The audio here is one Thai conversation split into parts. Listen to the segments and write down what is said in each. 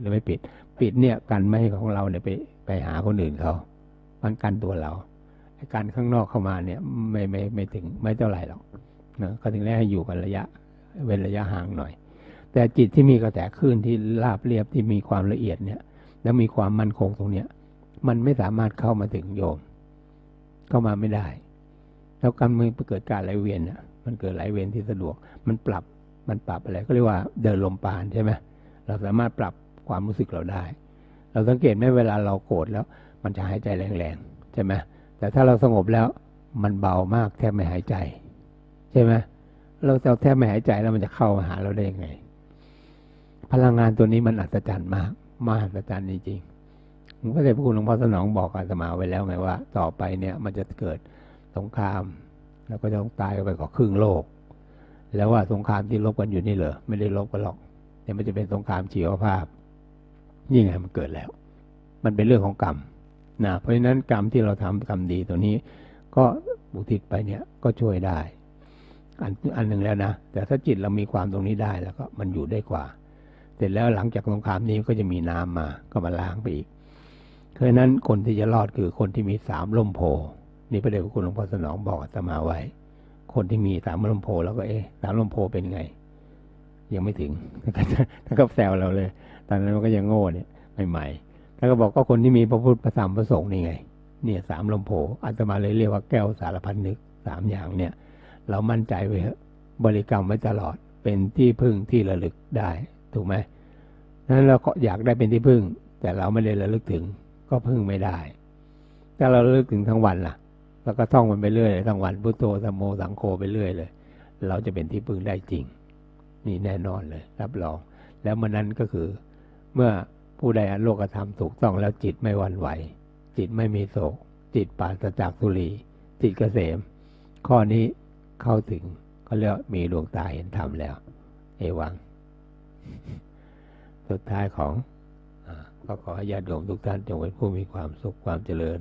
หรือไม่ปิด ปิดเนี่ยกันไม่ให้ของเราเนี่ยไปไปหาคนอื่นเขามันกันตัวเราไอ้การข้างนอกเข้ามาเนี่ยไม่ไม่ไม่ถึงไม่เท่าไหร่หรอกนะก็ถึงได้ให้อยู่กันระยะเว้นระยะห่างหน่อย แต่จิตที่มีกระแสคลื่นที่ราบเรียบที่มีความละเอียดเนี่ย แล้วมีความมั่นคงตรงเนี้ย มันไม่สามารถเข้ามาถึงโยม เข้ามาไม่ได้ แล้วการเมืองเกิดการไหลเวียนเนี่ยมันเกิดไหลเวียนที่สะดวก มันปรับมันปรับอะไรก็เรียกว่าเดินลมปานใช่ไหมเราสามารถปรับ ความรู้สึกเราได้ เราสังเกตไหมเวลาเราโกรธแล้ว มันจะหายใจแรงๆใช่ไหมแต่ถ้าเราสงบแล้วมันเบามากแทบไม่หายใจ ใช่ไหมเราแทบไม่หายใจแล้วมันจะเข้ามาหาเราได้ยังไง พลังงานตัวนี้มันอัศจรรย์มาก มหัศจรรย์จริงๆผมก็ได้พูดหลวงพ่อสนองบอกอาตมาไว้แล้วไงว่า ต่อไปเนี่ยมันจะเกิดสงคราม แล้วก็จะต้องตายไปกว่าครึ่งโลก แล้วว่าสงครามที่ลบกันอยู่นี่เหรอไม่ได้ลบกันหรอกเนี่ยมันจะเป็นสงครามชีวภาพ ยิ่งไงมันเกิดแล้ว มันเป็นเรื่องของกรรมนะเพราะฉะนั้นกรรมที่เราทำกรรมดีตัวนี้ก็บุทิศไปเนี่ยก็ช่วยได้ อันอันหนึ่งแล้วนะ แต่ถ้าจิตเรามีความตรงนี้ได้แล้วก็มันอยู่ได้กว่า เสร็จแล้วหลังจากสงครามนี้ก็จะมีน้ำมาก็มาล้างไปอีกเพราะฉะนั้นคนที่จะรอดคือคนที่มีสามล่มโพนี่พระเดชพระคุณหลวงพ่อสนองบอกอาตมาไว้ คนที่มีสามลมโพแล้วก็เอ๊ะสามลมโพเป็นไง ยังไม่ถึงท่านก็แซวเราเลย ตอนนั้นมันก็ยังโง่เนี่ยใหม่ๆท่านก็บอกก็คนที่มีพระพุทธพระธรรมพระสงฆ์นี่ไง เนี่ยสามลมโพอาตมาเลยเรียกว่าแก้วสารพันนึกสามอย่างเนี่ย เรามั่นใจไว้บริกรรมไว้ตลอดเป็นที่พึ่งที่ระลึกได้ถูกไหมนั้นเราก็อยากได้เป็นที่พึ่ง แต่เราไม่ได้ระลึกถึง ก็พึ่งไม่ได้ถ้าเราระลึกถึงทั้งวันล่ะ แล้วก็ท่องมันไปเรื่อยทั้งวันพุทโธธรมโมสังโฆไปเรื่อยเลย เราจะเป็นที่พึ่งได้จริง นี่แน่นอนเลย รับรอง แล้วมันนั้นก็คือ เมื่อผู้ใดอโลกธรรมถูกต้องแล้วจิตไม่วันไหว จิตไม่มีโศก จิตปราศจากทุลีจิตเกษม ข้อนี้เข้าถึงเขาเรียกมีดวงตาเห็นธรรมแล้ว เอวัง สุดท้ายของก็ขอให้ญาติโยมทุกท่านจงเป็นผู้มีความสุขความเจริญ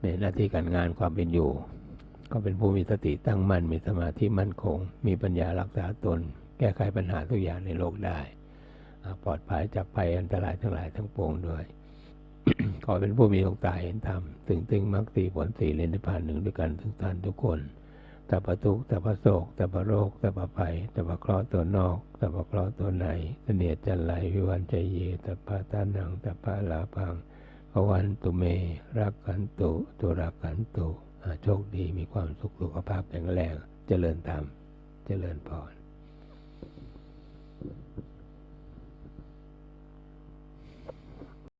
ในหน้าที่การงานความเป็นอยู่ ก็เป็นผู้มีสติตั้งมั่นมีสมาธิมั่นคง มีปัญญารักษาตน แก้ไขปัญหาทุกอย่างในโลกได้ ปลอดภัยจากภัยอันตรายทั้งหลายทั้งปวงด้วยขอเป็นผู้มีดวงตาเห็นธรรมถึงถึงมรรคสีผลสีเลนิพานหนึ่งด้วยกันทุกท่านทุกคนแต่ประทุกข์แต่ประโศกแต่ประโรคแต่ประภัยแต่ประเคราะห์ตัวนอกแต่ประเคราะห์ตัวในเสนียดจันไรวิวันใจเยแต่ปาตานังแต่ปาลาพังภวันตุเม รักขันตุตุรักขันตุโชคดีมีความสุขสุขภาพแข็งแรงเจริญธรรมเจริญพร